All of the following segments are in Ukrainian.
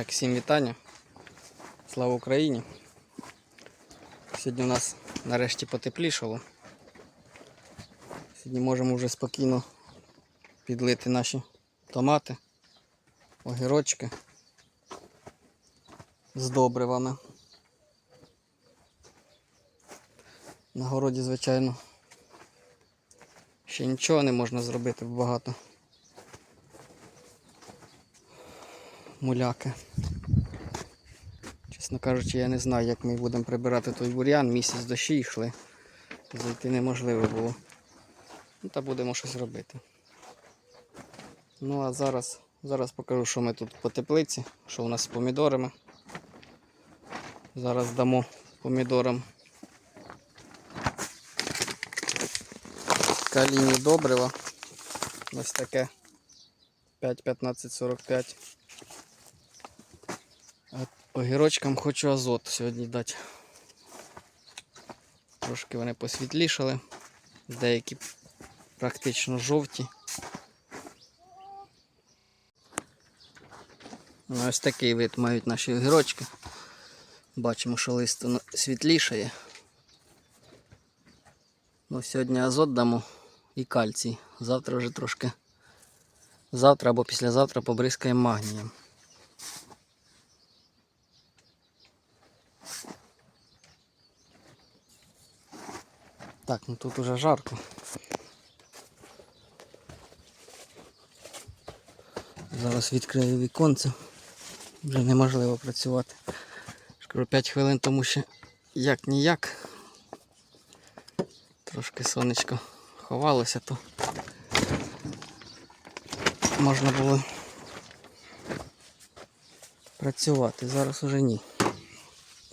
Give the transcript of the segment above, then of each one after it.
Так, всім вітання. Слава Україні. Сьогодні у нас нарешті потеплішало. Сьогодні можемо вже спокійно підлити наші томати, огірочки з добривами. На городі, звичайно, ще нічого не можна зробити багато. Муляки. Чесно кажучи, я не знаю, як ми будемо прибирати той бур'ян. Місяць дощі йшли. Зайти неможливо було. Ну та будемо щось робити. Ну а зараз, зараз покажу, що ми тут по теплиці, що у нас з помідорами. Зараз дамо помідорам калійні добрива. Ось таке 5-15-45. Огірочкам хочу азот сьогодні дати. Трошки вони посвітлішали, деякі практично жовті. Ну, Ось такий вид мають наші огірочки. Бачимо, що лист світлішає. Ну, сьогодні азот дамо і кальцій. Завтра вже трошки. Завтра або післязавтра побризкаємо магнієм. Так, ну тут уже жарко. Зараз відкрию віконце. Вже неможливо працювати. Скажу 5 хвилин, тому що як ніяк. Трошки сонечко ховалося, то можна було працювати. Зараз уже ні.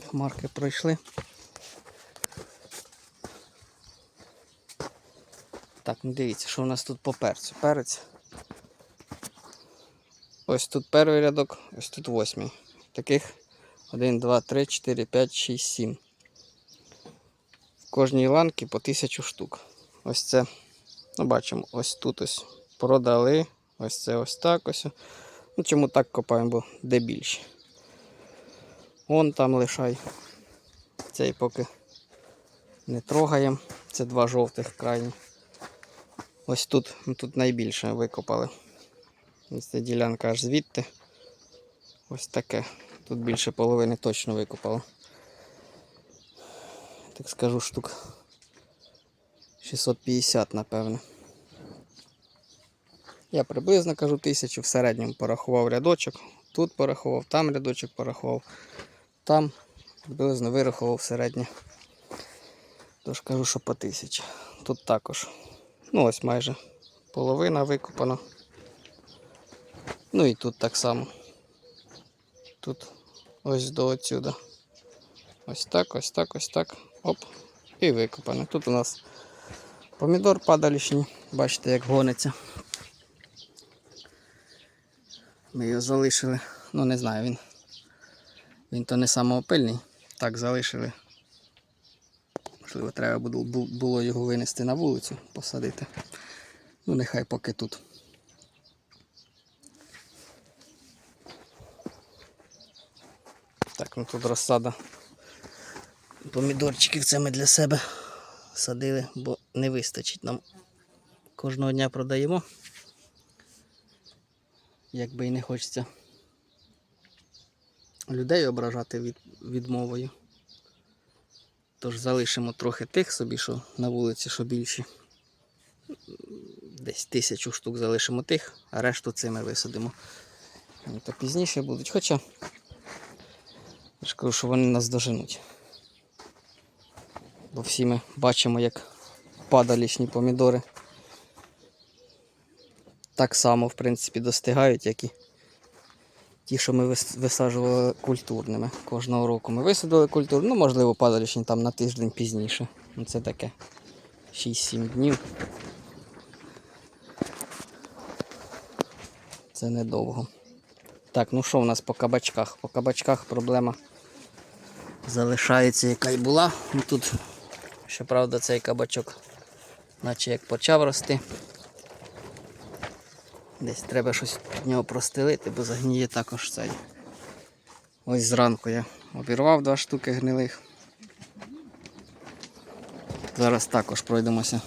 Хмарки пройшли. Так, ну дивіться, що у нас тут по перцю. Перець. Ось тут перший рядок, ось тут восьмий. Таких 1, 2, 3, 4, 5, 6, 7. В кожній ланці по 1000 штук. Ось це, ну бачимо, ось тут ось продали. Ось це ось так ось. Ну чому так копаємо, бо де більше. Вон там лишай. Цей поки не трогаємо. Це два жовтих крайні. Ось тут, тут найбільше викопали. Ось ця ділянка аж звідти. Ось таке. Тут більше половини точно викопало. Так скажу штук 650, напевно. Я приблизно кажу тисячу, в середньому порахував рядочок. Тут порахував, там рядочок порахував, там приблизно вирахував середнє. Тож кажу, що по тисячі. Тут також. Ну ось майже половина викопана. Ну і тут так само. Тут ось до отсюда. Ось так, ось так, ось так. Оп. І викопано. Тут у нас помідор падалішній. Бачите, як гониться. Ми його залишили. Ну не знаю, він. Він то не самоопильний. Так залишили. Можливо, треба було, його винести на вулицю, посадити. Ну, нехай поки тут. Так, ну тут розсада. Помідорчиків це ми для себе садили, бо не вистачить нам. Кожного дня продаємо. Якби і не хочеться людей ображати від, відмовою. Тож залишимо трохи тих собі, що на вулиці, що більші. Десь тисячу штук залишимо тих, а решту цими висадимо. То пізніше будуть. Хоча я ж кажу, що вони нас доженуть. Бо всі ми бачимо, як падалішні помідори. Так само, в принципі, достигають, як і ті, що ми вис- висаджували культурними. Кожного року ми висадили культурну, ну, можливо, падалішні там на тиждень пізніше. Ну, це таке 6-7 днів. Це недовго. Так, ну що в нас по кабачках? По кабачках проблема залишається, яка й була. Ну, тут, щоправда, цей кабачок, наче як почав рости. Десь треба щось під нього простелити, бо загніє також цей. Ось зранку я обірвав два штуки гнилих. Зараз також пройдемося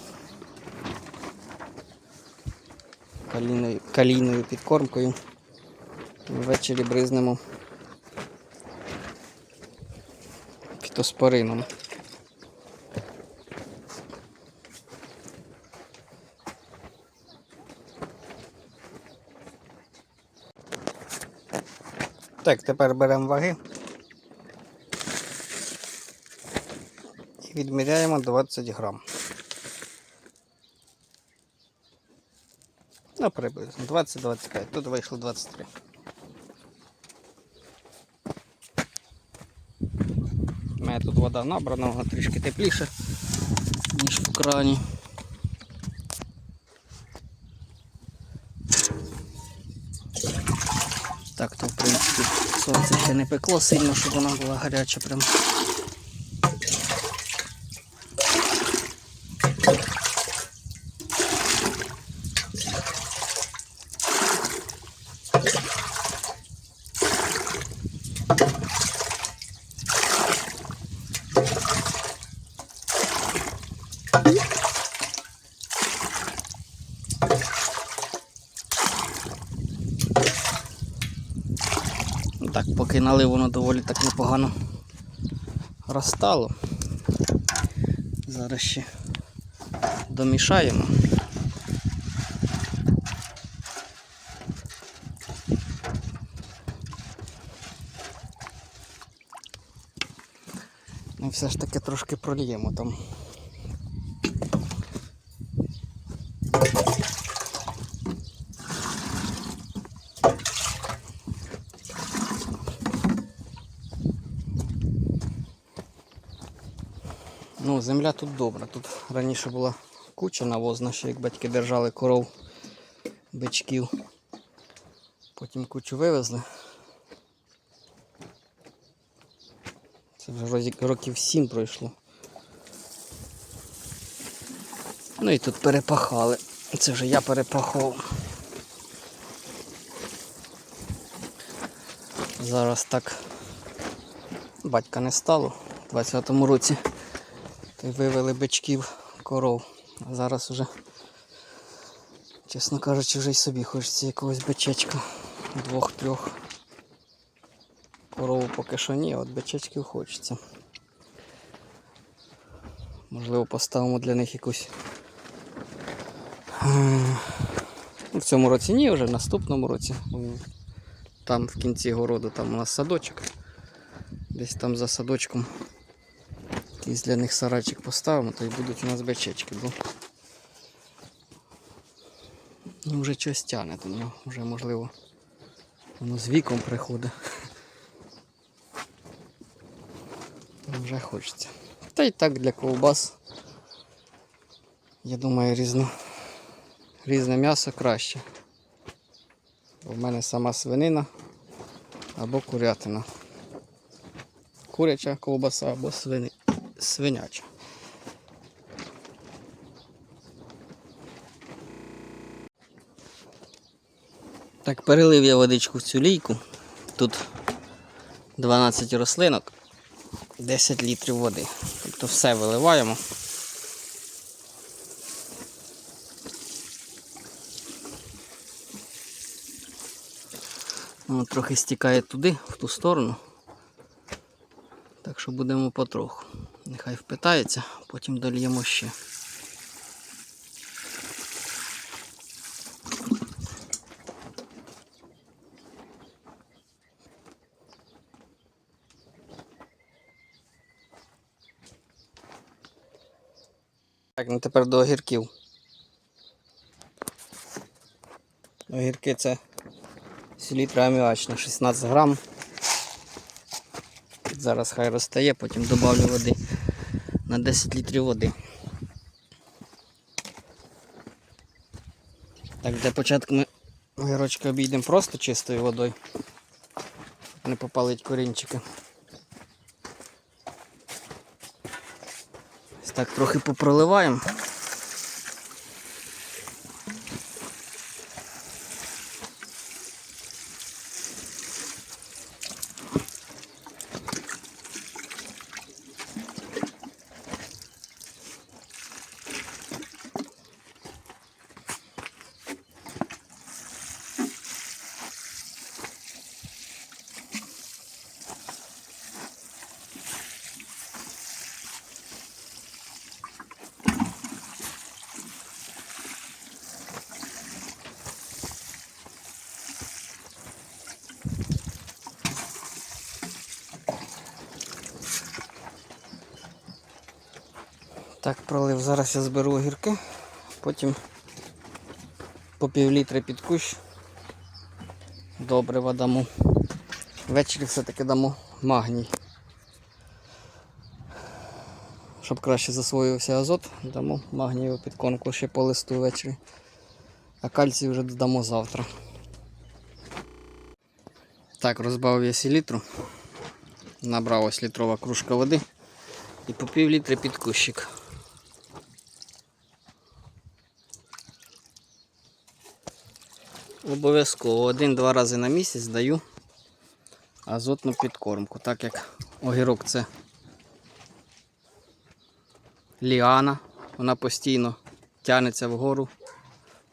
калійною, калійною підкормкою. Ввечері бризнемо фітоспорином. Так, тепер беремо ваги. І відміряємо 20 грам. Ну, приблизно 20-25. Тут вийшло 23. У мене тут вода набрана, вона трішки тепліше, ніж в крані. Так, то в принципі сонце ще не пекло сильно, щоб вона була гаряча прям. Так, поки налив воно доволі так непогано розстало. Зараз ще домішаємо. Ну, все ж таки трошки прольємо там. Земля тут добра. Тут раніше була куча навозна, ще як батьки держали коров, бичків. Потім кучу вивезли. Це вже років сім пройшло. Ну і тут перепахали. Це вже я перепахав. Зараз так батька не стало у 20-му році. Вивели бичків коров. А зараз уже, чесно кажучи, вже й собі хочеться якогось бичечка. Двох-трьох. Корову поки що ні, а от бичечків хочеться. Можливо, поставимо для них якусь. е, В цьому році ні, вже в наступному році. Там в кінці городу там у нас садочок. Десь там за садочком Якийсь для них сарайчик поставимо, то й будуть у нас бичечки, бо ну, вже щось тяне до нього, вже можливо воно з віком приходить. Вже хочеться. Та й так для ковбас. Я думаю, різно, різне м'ясо краще. Бо в мене сама свинина або курятина. Куряча ковбаса або свини свиняча. Так, перелив я водичку в цю лійку. Тут 12 рослинок, 10 літрів води. Тобто все виливаємо. Воно трохи стікає туди, в ту сторону. Так що будемо потроху. Нехай впитається, потім дольємо ще. Так, ну тепер до огірків. Огірки це селітра аміачна, 16 грам. Зараз хай розтає, потім додавлю води на 10 літрів води. Так, для початку ми огірочки обійдемо просто чистою водою. Не попалить корінчики. Ось так трохи попроливаємо. Так, пролив. Зараз я зберу огірки, потім по пів літри під кущ. Добрива дамо. Ввечері все-таки дамо магній. Щоб краще засвоювався азот, дамо магнієву підкормку ще по листу ввечері. А кальцій вже додамо завтра. Так, розбавив я селітру. Набрав ось літрова кружка води і по пів літри під кущик. Обов'язково один-два рази на місяць даю азотну підкормку, так як огірок це ліана, вона постійно тягнеться вгору.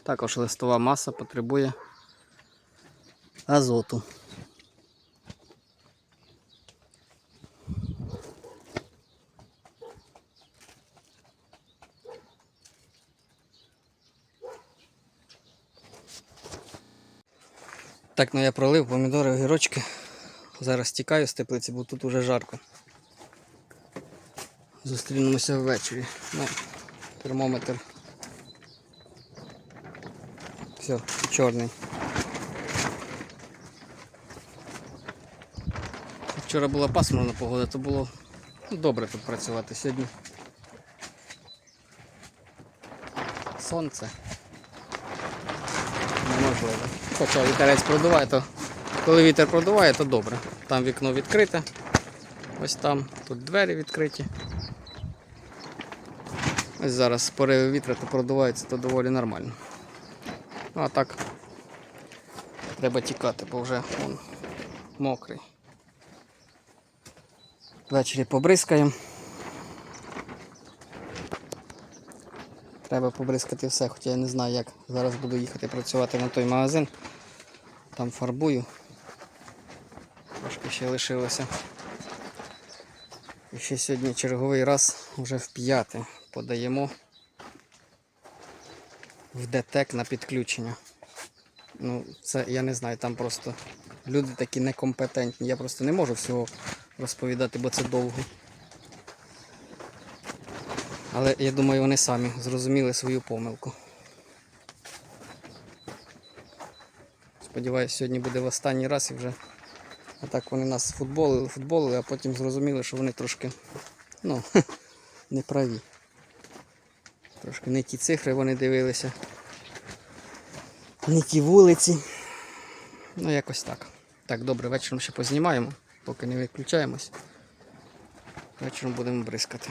Також листова маса потребує азоту. Так, ну я пролив помідори, огірочки. Зараз тікаю з теплиці, бо тут уже жарко. Зустрінемося ввечері. Ну, термометр. Все, чорний. Вчора була пасмурна погода, то було добре тут працювати сьогодні. Сонце. Неможливо. Хоча вітерець продуває, то коли вітер продуває, то добре. Там вікно відкрите. Ось там, тут двері відкриті. Ось зараз пориви вітра то продувається, то доволі нормально. Ну а так треба тікати, бо вже вон, мокрий. Ввечері побризкаємо. Треба побризкати все, хоча я не знаю як. Зараз буду їхати працювати на той магазин. Там фарбую. Трошки ще лишилося. І ще сьогодні черговий раз вже в п'яте подаємо в ДТЕК на підключення. Ну, це я не знаю, там просто люди такі некомпетентні. Я просто не можу всього розповідати, бо це довго. Але я думаю, вони самі зрозуміли свою помилку. Сподіваюсь, сьогодні буде в останній раз і вже отак вони нас футболили, футболили, а потім зрозуміли, що вони трошки ну, не праві. Трошки не ті цифри вони дивилися. Не ті вулиці. Ну, якось так. Так, добре, вечором ще познімаємо, поки не виключаємось. Вечором будемо бризкати.